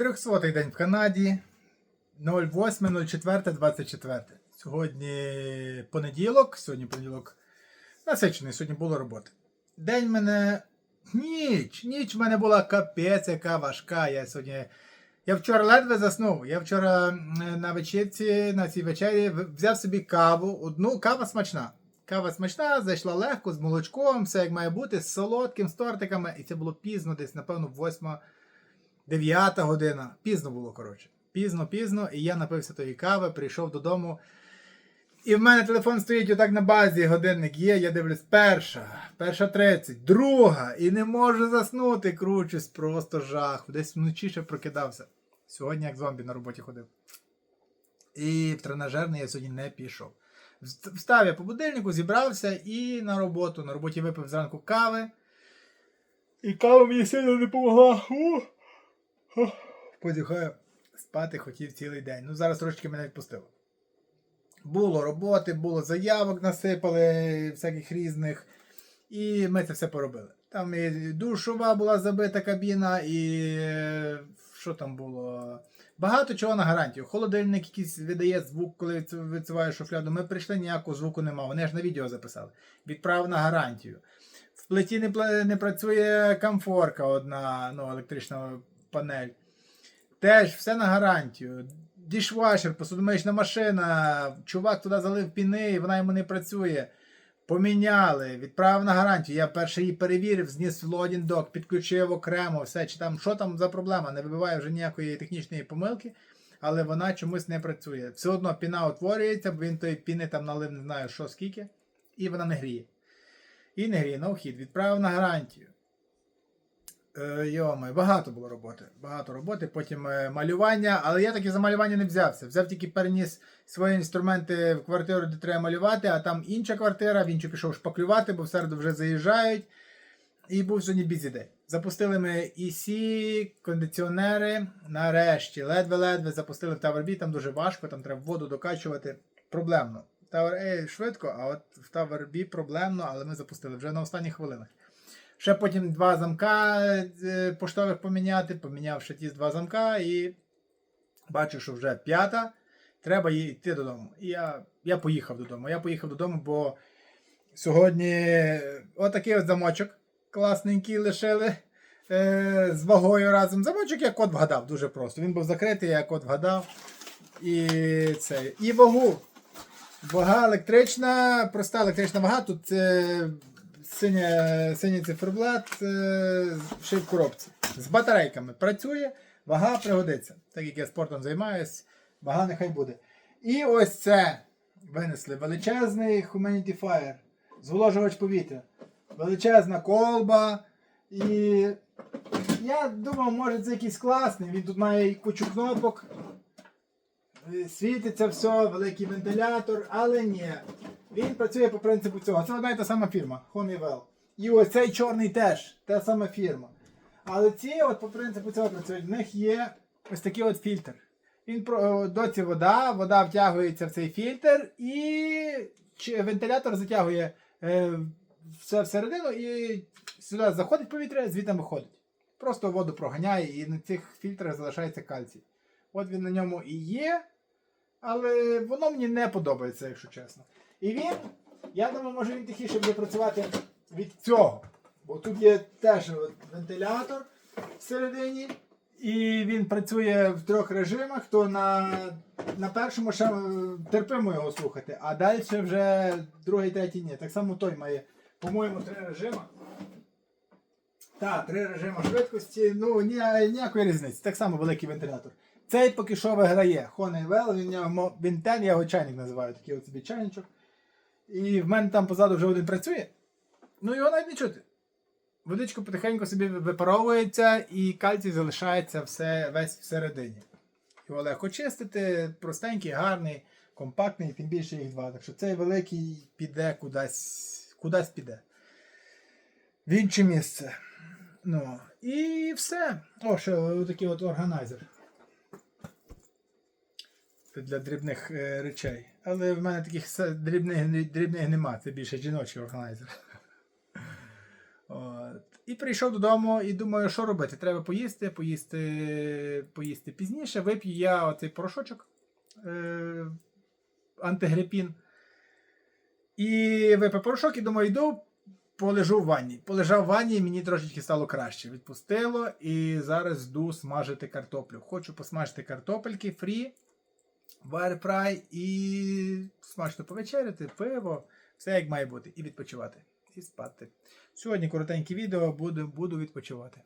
300-й день в Канаді. 08.04.24. Сьогодні понеділок. Сьогодні понеділок насичений, сьогодні було роботи. День мене. Ніч. Ніч в мене була капець, яка важка. Я сьогодні. Я вчора ледве заснув. Я вчора на вечірці, на цій вечері взяв собі каву. Одну кава смачна. Кава смачна, зайшла легко, з молочком, все як має бути, з солодким, з тортиками. І це було пізно, десь, напевно, 8 9 година. Пізно було, коротше. Пізно, пізно, і я напився тої кави, прийшов додому. І в мене телефон стоїть отак на базі, годинник є, я дивлюсь, перша, перша 30, друга, і не можу заснути, кручусь, просто жах. Десь вночі ще прокидався. Сьогодні як зомбі на роботі ходив. І в тренажерний я сьогодні не пішов. Встав я по будильнику, зібрався і на роботу. На роботі випив зранку кави. І кава мені сильно не допомогла. Ух. Спати хотів цілий день. Ну зараз трошки мене відпустило. Було роботи, було заявок насипали, всяких різних. І ми це все поробили. Там і душова була забита кабіна, і е, що там було? Багато чого на гарантію. Холодильник якийсь видає звук, коли відсуваєш шуфляду. Ми прийшли, ніякого звуку нема. Вони ж на відео записали. Відправ на гарантію. В плиті не, не працює камфорка одна, ну, електрична панель. Теж все на гарантію. Дішвашер, посудомиючна машина, чувак туди залив піни, і вона йому не працює. Поміняли, відправив на гарантію. Я перший її перевірив, зніс в лодін док, підключив окремо, все, чи там, що там за проблема, не вибиває вже ніякої технічної помилки, але вона чомусь не працює. Все одно піна утворюється, бо він тої піни там налив не знаю що скільки, і вона не гріє. І не гріє, на вхід, відправив на гарантію. Е, Йоми, багато було роботи. Багато роботи, потім е, малювання, але я таки за малювання не взявся. Взяв тільки переніс свої інструменти в квартиру, де треба малювати, а там інша квартира, в іншу пішов шпаклювати, бо в середу вже заїжджають. І був сьогодні бізі день. Запустили ми EC, кондиціонери. Нарешті, ледве-ледве запустили в Tower B, там дуже важко, там треба воду докачувати. Проблемно. Tower A швидко, а от в Tower B проблемно, але ми запустили вже на останніх хвилинах. Ще потім два замка е, поштових поміняти, поміняв ще ті два замка і бачу, що вже п'ята. Треба їй йти додому. І я, я поїхав додому. Я поїхав додому, бо сьогодні отакий от замочок класненький лишили е, з вагою разом. Замочок я код вгадав дуже просто. Він був закритий, я код вгадав. І це. І вагу. Вага електрична, проста електрична вага. Тут е, синя, синій циферблат е, ще в коробці. З батарейками працює, вага пригодиться. Так як я спортом займаюсь, вага нехай буде. І ось це винесли величезний Humanity Fire, зволожувач повітря. Величезна колба. І я думав, може це якийсь класний. Він тут має кучу кнопок. Світиться все, великий вентилятор, але ні. Він працює по принципу цього. Це одна і та сама фірма, Honeywell. І ось цей чорний теж, та сама фірма. Але ці от по принципу цього працюють. В них є ось такий от фільтр. Він доці вода, вода втягується в цей фільтр і вентилятор затягує е, все всередину і сюди заходить повітря, звідти виходить. Просто воду проганяє і на цих фільтрах залишається кальцій. От він на ньому і є, але воно мені не подобається, якщо чесно. І він, я думаю, може він тихіше буде працювати від цього. Бо тут є теж от вентилятор всередині, і він працює в трьох режимах, то на, на першому ще е, терпимо його слухати, а далі вже другий, третій ні. Так само той має, по-моєму, три режими. Так, три режими швидкості, ну ні, ніякої різниці. Так само великий вентилятор. Цей поки що виграє Honeywell, він, його- він ten, я його чайник називаю, такий от собі чайничок. І в мене там позаду вже один працює. Ну його навіть не чути. Водичка потихеньку собі випаровується і кальцій залишається все, весь всередині. Його легко чистити, простенький, гарний, компактний, тим більше їх два. Так що цей великий піде кудись, кудись піде. В інше місце. Ну, і все. О, ще такий от органайзер. Для дрібних е, речей. Але в мене таких дрібних, дрібних нема, це більше жіночий органайзер. От. І прийшов додому і думаю, що робити? Треба поїсти, поїсти, поїсти пізніше. Вип'ю я оцей порошочок е, антигрипін. І випив порошок і думаю, йду, полежу в ванні. Полежав в ванні, і мені трошечки стало краще. Відпустило, і зараз йду смажити картоплю. Хочу посмажити картопельки фрі, в airfry і смачно повечеряти, пиво, все як має бути. І відпочивати. І спати. Сьогодні коротеньке відео, буду, буду відпочивати.